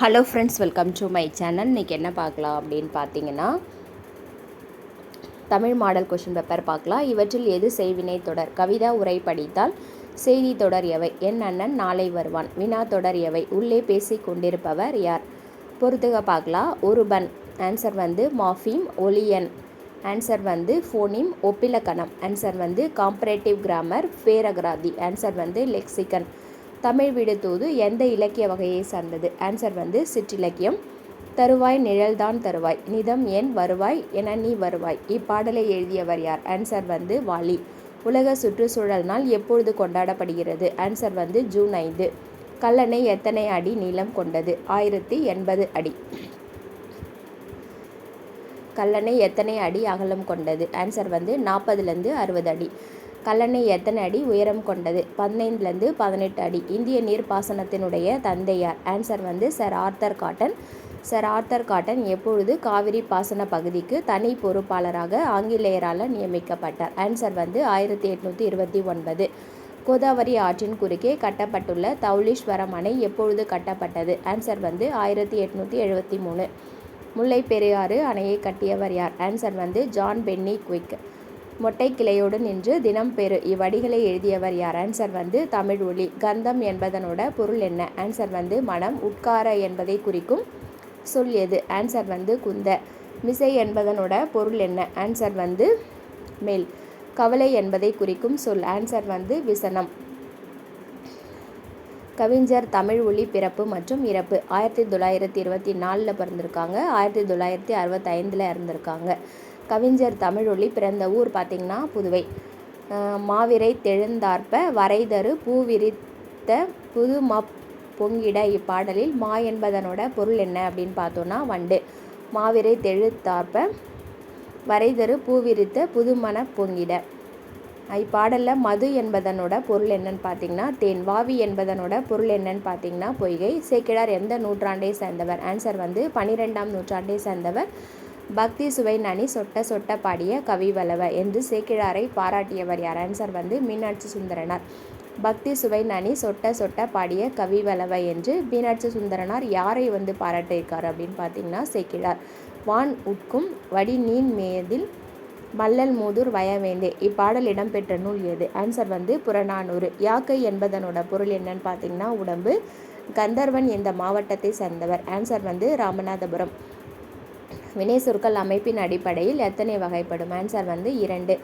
Hello friends welcome to my channel இன்றைக்கி என்ன பார்க்கலாம் அப்படின்னு பார்த்தீங்கன்னா தமிழ் மாடல் கொஷின் பேப்பர் பார்க்கலாம். இவற்றில் எது செய்வினை தொடர்? கவிதா உரை படித்தால் செய்தி தொடர் எவை? என் அண்ணன் நாளை வருவான். வினா தொடர் எவை? உள்ளே பேசி கொண்டிருப்பவர் யார்? பொறுத்துக பார்க்கலாம். ஒருபன் ஆன்சர் வந்து மாஃபிம் ஒலியன் ஆன்சர் வந்து ஃபோனிம் ஒப்பிலக்கணம். ஆன்சர் வந்து காம்பரேட்டிவ் கிராமர் பேரகராதி. ஆன்சர் வந்து லெக்சிகன் தமிழ் விடுதூது எந்த இலக்கிய வகையை சார்ந்தது? ஆன்சர் வந்து சிற்றிலக்கியம். தருவாய் நிழல்தான் தருவாய். நிதம் என் வருவாய் என நீ வருவாய். இப்பாடலை எழுதியவர் யார்? ஆன்சர் வந்து வாலி. உலக சுற்றுச்சூழல் நாள் எப்பொழுது கொண்டாடப்படுகிறது? ஆன்சர் வந்து ஜூன் ஐந்து. கல்லணை எத்தனை அடி நீளம் கொண்டது? ஆயிரத்தி எண்பது அடி. கல்லணை எத்தனை அடி அகலம் கொண்டது? ஆன்சர் வந்து நாற்பதுலேருந்து அறுபது அடி. கல்லணை எத்தனை அடி உயரம் கொண்டது? பதினைந்துலேருந்து பதினெட்டு அடி. இந்திய நீர்ப்பாசனத்தினுடைய தந்தையார். ஆன்சர் வந்து sir Arthur Cotton sir Arthur Cotton எப்பொழுது காவிரி பாசன பகுதிக்கு தனி பொறுப்பாளராக ஆங்கிலேயரால் நியமிக்கப்பட்டார்? ஆன்சர் வந்து ஆயிரத்தி எட்நூற்றி இருபத்தி ஒன்பது. கோதாவரி ஆற்றின் குறுக்கே கட்டப்பட்டுள்ள தௌலீஸ்வரம் அணை எப்பொழுது கட்டப்பட்டது? ஆன்சர் வந்து ஆயிரத்தி எட்நூற்றி எழுபத்தி மூணு. முல்லை பெரியாறு அணையை கட்டியவர் யார்? ஆன்சர் வந்து ஜான் பென்னி குவிக் மொட்டை கிளையோடு நின்று தினம் பெறு. இவ்வடிகளை எழுதியவர் யார்? ஆன்சர் வந்து தமிழ் ஒளி கந்தம் என்பதனோட பொருள் என்ன? ஆன்சர் வந்து மனம் உட்கார என்பதை குறிக்கும் சொல் எது? ஆன்சர் வந்து குந்த. மிசை என்பதனோட பொருள் என்ன? ஆன்சர் வந்து மேல். கவலை என்பதை குறிக்கும் சொல். ஆன்சர் வந்து விசனம். கவிஞர் தமிழ் ஒளி பிறப்பு மற்றும் இறப்பு. ஆயிரத்தி தொள்ளாயிரத்தி இருபத்தி நாலில் பிறந்திருக்காங்க. ஆயிரத்தி தொள்ளாயிரத்தி அறுபத்தைந்தில் இறந்துருக்காங்க. கவிஞர் தமிழொலி பிறந்த ஊர் பார்த்திங்கன்னா புதுவை. மாவிரை தெழுந்தார்ப்ப வரைதரு பூவிரித்த புது மப் பொங்கிட இப்பாடலில் மா என்பதனோட பொருள் என்ன அப்படின்னு பார்த்தோன்னா வண்டு. மாவிரை தெழுத்தார்ப்ப வரைதரு பூவிரித்த புதுமண பொங்கிட. இப்பாடலில் மது என்பதனோட பொருள் என்னன்னு பார்த்தீங்கன்னா தேன் வாவி என்பதனோட பொருள் என்னன்னு பார்த்தீங்கன்னா பொய்கை. சேக்கிழார் எந்த நூற்றாண்டை சேர்ந்தவர்? ஆன்சர் வந்து பன்னிரெண்டாம் நூற்றாண்டை சேர்ந்தவர் பக்தி சுவை நனி சொட்ட சொட்ட பாடிய கவி வளவ என்று சேக்கிழாரை பாராட்டியவர் யார் ஆன்சர் வந்து மீனாட்சி சுந்தரனார். பக்தி சுவை நனி சொட்ட சொட்ட பாடிய கவி வளவ என்று மீனாட்சி சுந்தரனார் யாரை வந்து பாராட்டியிருக்கார் அப்படின்னு பார்த்தீங்கன்னா சேக்கிழார். வான் உட்கும் வடி நீன் மேதில் மல்லல் மூதூர் வயவேந்தே இப்பாடல் இடம்பெற்ற நூல் எது? ஆன்சர் வந்து புறநானூறு. யாக்கை என்பதனோட பொருள் என்னன்னு பார்த்தீங்கன்னா உடம்பு. கந்தர்வன் இந்த மாவட்டத்தை சேர்ந்தவர். ஆன்சர் வந்து ராமநாதபுரம். வினை சொற்கள் அமைப்பின் அடிப்படையில் எத்தனை வகைப்படும்? ஆன்சர் வந்து இரண்டு.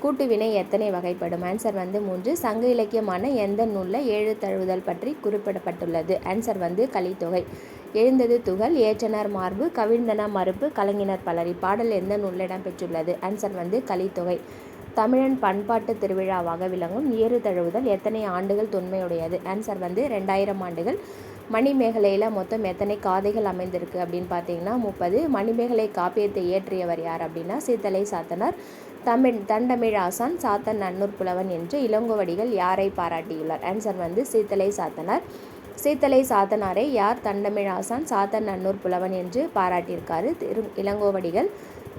கூட்டு வினை எத்தனை வகைப்படும்? ஆன்சர் வந்து மூன்று. சங்க இலக்கியமான எந்த நூலில் ஏழு தழுவுதல் பற்றி குறிப்பிடப்பட்டுள்ளது? ஆன்சர் வந்து கலித்தொகை. எழுந்தது துகள் ஏற்றனர் மார்பு கவிழ்ந்தன மறுப்பு கலைஞனர் பலரி. பாடல் எந்த நூலில் இடம்பெற்றுள்ளது? ஆன்சர் வந்து கலித்தொகை. தமிழன் பண்பாட்டு திருவிழாவாக விளங்கும். ஏறு தழுவுதல் எத்தனை ஆண்டுகள் தொன்மையுடையது? ஆன்சர் வந்து ரெண்டாயிரம் ஆண்டுகள். மணிமேகலையில் மொத்தம் எத்தனை காதைகள் அமைந்திருக்கு அப்படின்னு பார்த்தீங்கன்னா முப்பது. மணிமேகலை காப்பியத்தை இயற்றியவர் யார் அப்படின்னா சீத்தலை சாத்தனார் தமிழ் தண்டமிழ் ஆசான் சாத்தன் நன்னூர் புலவன் என்று இளங்கோவடிகள் யாரை பாராட்டியுள்ளார்? ஆன்சர் வந்து சீத்தலை சாத்தனார். சீத்தலை சாத்தனாரை யார் தண்டமிழ் ஆசான் சாத்தன் நன்னூர் புலவன் என்று பாராட்டியிருக்காரு? திரு இளங்கோவடிகள்.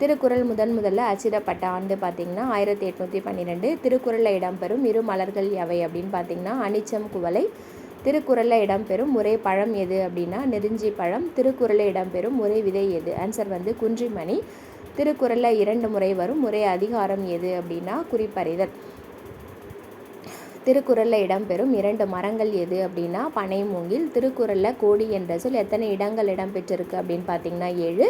திருக்குறள் முதன் முதல்ல அச்சிடப்பட்ட ஆண்டு பார்த்திங்கன்னா ஆயிரத்தி எட்நூற்றி பன்னிரெண்டு. திருக்குறளில் இடம்பெறும் இரு மலர்கள் எவை அப்படின்னு பார்த்தீங்கன்னா அனிச்சம் குவலை திருக்குறளில் இடம்பெறும் ஒரே பழம் எது அப்படின்னா நெருஞ்சி பழம். திருக்குறளில் இடம்பெறும் ஒரே விதை எது? ஆன்சர் வந்து குன்றிமணி. திருக்குறளில் இரண்டு முறை வரும் ஒரே அதிகாரம் எது அப்படின்னா குறிப்பறிதல். திருக்குறளில் இடம்பெறும் இரண்டு மரங்கள் எது அப்படின்னா பனை மூங்கில். திருக்குறளில் கோடி என்ற சொல் எத்தனை இடங்கள் இடம்பெற்றிருக்கு அப்படின்னு பார்த்தீங்கன்னா ஏழு.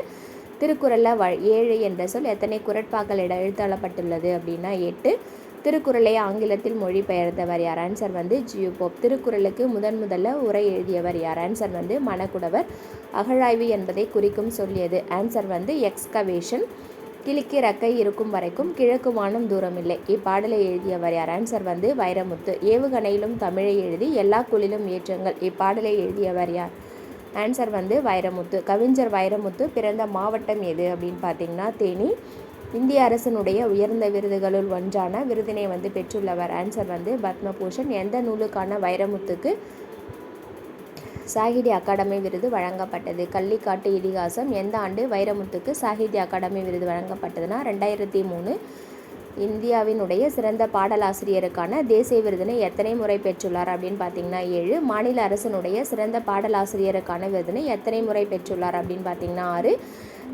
திருக்குறளில் வ ஏழு என்ற சொல் எத்தனை குரட்பாக்கள் இட எழுத்தாளப்பட்டுள்ளது அப்படின்னா எட்டு. திருக்குறளை ஆங்கிலத்தில் மொழிபெயர்த்தவர் யார் ஆன்சர் வந்து ஜியு போப். திருக்குறளுக்கு முதன் முதல்ல உரை எழுதியவர் யார் ஆன்சர் வந்து மணக்குடவர். அகழாய்வு என்பதை குறிக்கும் சொல்லியது. ஆன்சர் வந்து எக்ஸ்கவேஷன். கிளிக்கி ரக்கை இருக்கும் வரைக்கும் கிழக்கு வானம் தூரமில்லை. இப்பாடலை எழுதியவர் யார் ஆன்சர் வந்து வைரமுத்து. ஏவுகணையிலும் தமிழை எழுதி எல்லா குளிலும் ஏற்றங்கள். இப்பாடலை எழுதியவர் யார்? ஆன்சர் வந்து வைரமுத்து. கவிஞர் வைரமுத்து. பிறந்த மாவட்டம் எது அப்படின்னு பார்த்தீங்கன்னா தேனி. இந்திய அரசனுடைய உயர்ந்த விருதுகளுள் ஒன்றான விருதினை வந்து பெற்றுள்ளவர். ஆன்சர் வந்து பத்மபூஷன். எந்த நூலுக்கான வைரமுத்துக்கு சாகித்ய அகாடமி விருது வழங்கப்பட்டது? கள்ளிக்காட்டு இதிகாசம். எந்த ஆண்டு வைரமுத்துக்கு சாகித்ய அகாடமி விருது வழங்கப்பட்டதுன்னா ரெண்டாயிரத்தி மூணு இந்தியாவினுடைய சிறந்த பாடலாசிரியருக்கான தேசிய விருதினை எத்தனை முறை பெற்றுள்ளார் அப்படின்னு பார்த்தீங்கன்னா ஏழு. மாநில அரசினுடைய சிறந்த பாடலாசிரியருக்கான விருதினை எத்தனை முறை பெற்றுள்ளார் அப்படின்னு பார்த்தீங்கன்னா ஆறு.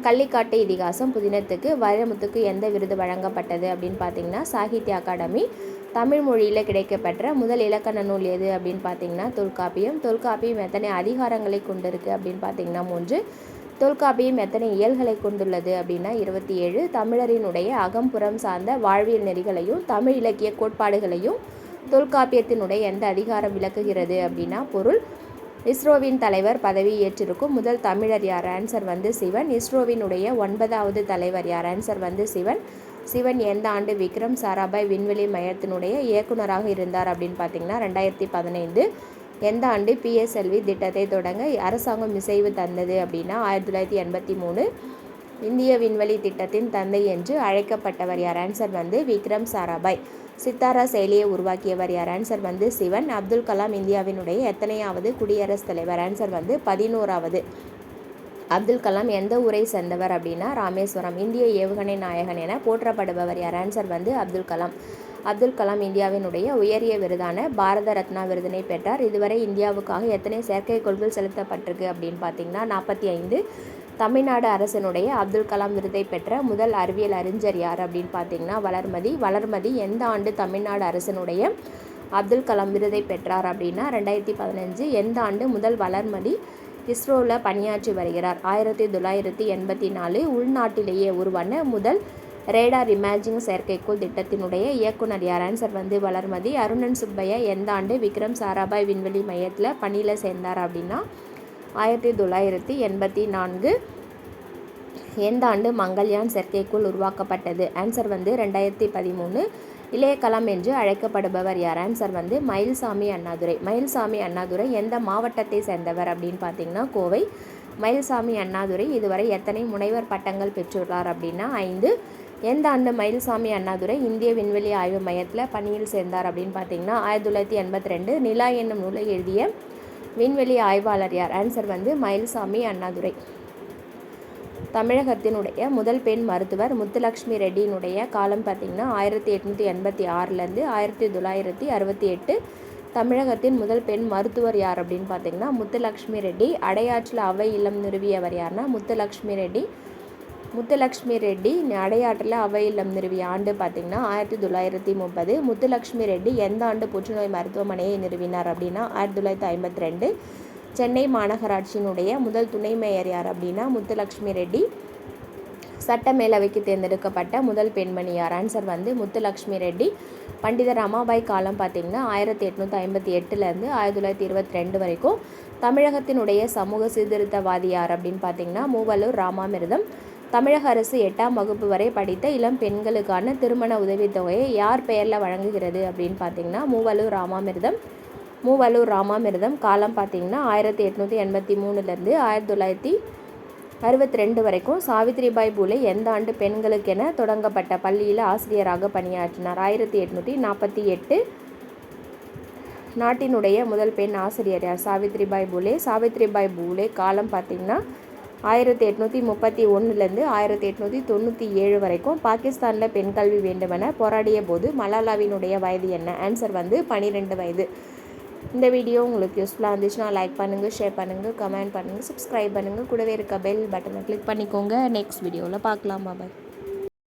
கள்ளிக்காட்டு இதிகாசம் புதினத்துக்கு வைரமுத்துக்கு எந்த விருது வழங்கப்பட்டது அப்படின்னு பார்த்தீங்கன்னா சாகித்ய அகாடமி. தமிழ் மொழியில் கிடைக்கப்பெற்ற முதல் இலக்கண நூல் எது அப்படின்னு பார்த்தீங்கன்னா தொல்காப்பியம். தொல்காப்பியம் எத்தனை அதிகாரங்களை கொண்டிருக்கு அப்படின்னு பார்த்தீங்கன்னா மூன்று. தொல்காப்பியம் எத்தனை இயல்களை கொண்டுள்ளது அப்படின்னா இருபத்தி ஏழு. தமிழரினுடைய அகம்புறம் சார்ந்த வாழ்வியல் நெறிகளையும் தமிழ் இலக்கிய கோட்பாடுகளையும் தொல்காப்பியத்தினுடைய எந்த அதிகாரம் விளக்குகிறது அப்படின்னா பொருள். இஸ்ரோவின் தலைவர் பதவி ஏற்றிருக்கும் முதல் தமிழர் யார்? ஆன்சர் வந்து சிவன். இஸ்ரோவினுடைய ஒன்பதாவது தலைவர் யார்? ஆன்சர் வந்து சிவன். சிவன் எந்த ஆண்டு விக்ரம் சாராபாய் விண்வெளி மையத்தினுடைய இயக்குனராக இருந்தார் அப்படின்னு பார்த்தீங்கன்னா ரெண்டாயிரத்தி பதினைந்து. எந்த ஆண்டு பிஎஸ்எல்வி திட்டத்தை தொடங்க அரசாங்கம் இசைவு தந்தது அப்படின்னா ஆயிரத்தி தொள்ளாயிரத்தி எண்பத்தி மூணு? இந்திய விண்வெளி திட்டத்தின் தந்தை என்று அழைக்கப்பட்டவர் யார்? ஆன்சர் வந்து விக்ரம் சாராபாய். சித்தாரா செயலியை உருவாக்கியவர் யார்? ஆன்சர் வந்து சிவன். அப்துல் கலாம் இந்தியாவினுடைய எத்தனையாவது குடியரசுத் தலைவர்? ஆன்சர் வந்து பதினோராவது. அப்துல் கலாம் எந்த ஊரை சேர்ந்தவர் அப்படின்னா ராமேஸ்வரம். இந்திய ஏவுகணை நாயகன் என போற்றப்படுபவர் யார்? ஆன்சர் வந்து அப்துல் கலாம். அப்துல் கலாம் இந்தியாவினுடைய உயரிய விருதான பாரத ரத்னா விருதினை பெற்றார். இதுவரை இந்தியாவுக்காக எத்தனை செயற்கைக்கோள்கள் செலுத்தப்பட்டிருக்கு அப்படின்னு பார்த்தீங்கன்னா நாற்பத்தி ஐந்து தமிழ்நாடு அரசனுடைய அப்துல் கலாம் விருதை பெற்ற முதல் அறிவியல் அறிஞர் யார் அப்படின்னு பார்த்தீங்கன்னா வளர்மதி. வளர்மதி எந்த ஆண்டு தமிழ்நாடு அரசனுடைய அப்துல் கலாம் விருதை பெற்றார் அப்படின்னா ரெண்டாயிரத்தி பதினஞ்சு. எந்த ஆண்டு முதல் வளர்மதி இஸ்ரோவில் பணியாற்றி வருகிறார்? ஆயிரத்தி தொள்ளாயிரத்தி எண்பத்தி நாலு. உள்நாட்டிலேயே உருவான முதல் ரேடார் இமேஜிங் செயற்கைக்கோள் திட்டத்தினுடைய இயக்குனர் யார் ஆன்சர் வந்து வளர்மதி. அருணன் சுப்பையா எந்த ஆண்டு விக்ரம் சாராபாய் விண்வெளி மையத்தில் பணியில் சேர்ந்தார் அப்படின்னா? ஆயிரத்தி தொள்ளாயிரத்தி எண்பத்தி நான்கு. எந்த ஆண்டு மங்கள்யான் செயற்கைக்கோள் உருவாக்கப்பட்டது? ஆன்சர் வந்து ரெண்டாயிரத்தி பதிமூணு. இளைய கலாம் என்று அழைக்கப்படுபவர் யார் ஆன்சர் வந்து மயில்சாமி அண்ணாதுரை. மயில்சாமி அண்ணாதுரை எந்த மாவட்டத்தை சேர்ந்தவர் அப்படின்னு பார்த்தீங்கன்னா கோவை. மயில்சாமி அண்ணாதுரை இதுவரை எத்தனை முனைவர் பட்டங்கள் பெற்றுள்ளார் அப்படின்னா? ஐந்து. எந்த ஆண்டு மயில்சாமி அண்ணாதுரை இந்திய விண்வெளி ஆய்வு மையத்தில் பணியில் சேர்ந்தார் அப்படின்னு பார்த்தீங்கன்னா ஆயிரத்தி தொள்ளாயிரத்தி எண்பத்தி ரெண்டு நிலா என்னும் நூலை எழுதிய விண்வெளி ஆய்வாளர் யார்? ஆன்சர் வந்து மயில்சாமி அண்ணாதுரை. தமிழகத்தினுடைய முதல் பெண் மருத்துவர் முத்துலக்ஷ்மி ரெட்டியினுடைய காலம் பார்த்திங்கன்னா ஆயிரத்தி எட்நூற்றி எண்பத்தி ஆறுலேருந்து ஆயிரத்தி தொள்ளாயிரத்தி அறுபத்தி எட்டு தமிழகத்தின் முதல் பெண் மருத்துவர் யார் அப்படின்னு பார்த்தீங்கன்னா முத்துலக்ஷ்மி ரெட்டி. அடையாற்றில் அவை இல்லம் நிறுவியவர் யார்னா முத்துலக்ஷ்மி ரெட்டி. முத்துலக்ஷ்மி ரெட்டி அடையாற்றில் அவை இல்லம் நிறுவிய ஆண்டு பார்த்திங்கன்னா ஆயிரத்தி தொள்ளாயிரத்தி முப்பது. முத்துலக்ஷ்மி ரெட்டி எந்த ஆண்டு புற்றுநோய் மருத்துவமனையை நிறுவினார் அப்படின்னா ஆயிரத்தி தொள்ளாயிரத்தி ஐம்பத்தி ரெண்டு சென்னை மாநகராட்சியினுடைய முதல் துணை மேயர் யார் அப்படின்னா முத்துலக்ஷ்மி ரெட்டி. சட்ட மேலவைக்கு தேர்ந்தெடுக்கப்பட்ட முதல் பெண்மணி யார்? ஆன்சர் வந்து முத்துலக்ஷ்மி ரெட்டி. பண்டித ரமாபாய் காலம் பார்த்திங்கன்னா ஆயிரத்தி எட்நூற்றி ஐம்பத்தி எட்டுலேருந்து ஆயிரத்தி தொள்ளாயிரத்தி இருபத்தி ரெண்டு வரைக்கும். தமிழகத்தினுடைய சமூக சீர்திருத்தவாதி யார் அப்படின்னு பார்த்தீங்கன்னா மூவலூர் ராமாமிர்தம். தமிழக அரசு எட்டாம் வகுப்பு வரை படித்த இளம் பெண்களுக்கான திருமண உதவித்தொகையை யார் பெயரில் வழங்குகிறது அப்படின்னு பார்த்தீங்கன்னா மூவலூர் ராமாமிர்தம். மூவலூர் ராமாமிர்தம் காலம் பார்த்தீங்கன்னா ஆயிரத்தி எட்நூற்றி எண்பத்தி மூணுலேருந்து ஆயிரத்தி தொள்ளாயிரத்தி அறுபத்தி ரெண்டு வரைக்கும் சாவித்ரிபாய் பூலே எந்த ஆண்டு பெண்களுக்கென தொடங்கப்பட்ட பள்ளியில் ஆசிரியராக பணியாற்றினார்? ஆயிரத்தி எட்நூற்றி நாற்பத்தி எட்டு நாட்டினுடைய முதல் பெண் ஆசிரியர் யார்? சாவித்ரிபாய் பூலே. சாவித்ரிபாய் பூலே காலம் பார்த்திங்கன்னா ஆயிரத்தி எட்நூற்றி முப்பத்தி ஒன்றுலேருந்து ஆயிரத்தி எட்நூற்றி தொண்ணூற்றி ஏழு வரைக்கும் பாகிஸ்தானில் பெண் கல்வி வேண்டுமென போராடிய போது மலாலாவினுடைய வயது என்ன? ஆன்சர் வந்து பன்னிரெண்டு வயது. இந்த வீடியோ உங்களுக்கு யூஸ்ஃபுல்லாக இருந்துச்சுன்னா லைக் பண்ணுங்கள் ஷேர் பண்ணுங்கள் கமெண்ட் பண்ணுங்கள் சப்ஸ்கிரைப் பண்ணுங்கள் கூடவே இருக்க பெல் பட்டனை கிளிக் பண்ணிக்கோங்க. நெக்ஸ்ட் வீடியோவில் பார்க்கலாம். பாபாய்